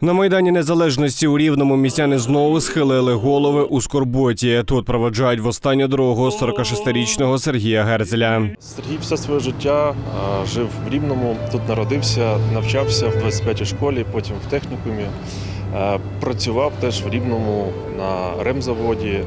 На майдані незалежності у рівному містяни знову схилили голови у скорботі. Тут проведжають в останню дорогу 46-річного Сергія Герзеля. Сергій все своє життя жив в Рівному, тут народився, навчався в 25-й школі, потім в технікумі. Працював теж в Рівному на ремзаводі,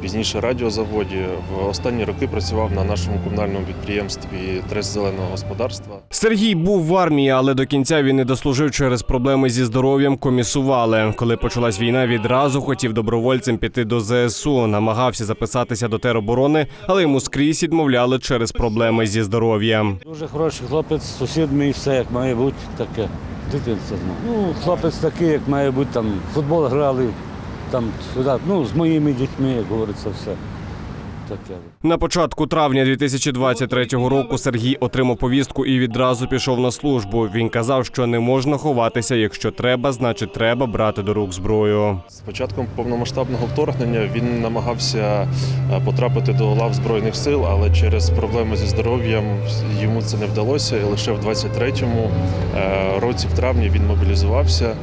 пізніше радіозаводі. В останні роки працював на нашому комунальному підприємстві Трест зеленого господарства. Сергій був в армії, але до кінця він не дослужив через проблеми зі здоров'ям. Комісували. Коли почалась війна, відразу хотів добровольцем піти до ЗСУ. Намагався записатися до тероборони, але йому скрізь відмовляли через проблеми зі здоров'ям. Дуже хороший хлопець, сусід мій, все як має бути, таке. Дитинство. Ну, хлопець такий, як має бути, там футбол грали, там сюди, ну, з моїми дітьми, як говориться, все. Таке. На початку травня 2023 року Сергій отримав повістку і відразу пішов на службу. Він казав, що не можна ховатися. Якщо треба, значить треба брати до рук зброю. З початком повномасштабного вторгнення він намагався е, потрапити до лав Збройних сил, але через проблеми зі здоров'ям йому це не вдалося. І лише в 23-му е, році, в травні, він мобілізувався,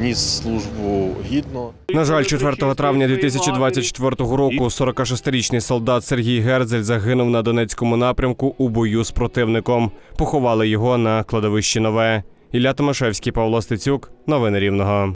ніс службу гідно. На жаль, 4 травня 2024 року 46-річний солдат Сергій Герзель загинув на Донецькому напрямку у бою з противником. Поховали його на кладовищі Нове. Ілля Томашевський, Павло Стецюк. Новини Рівного.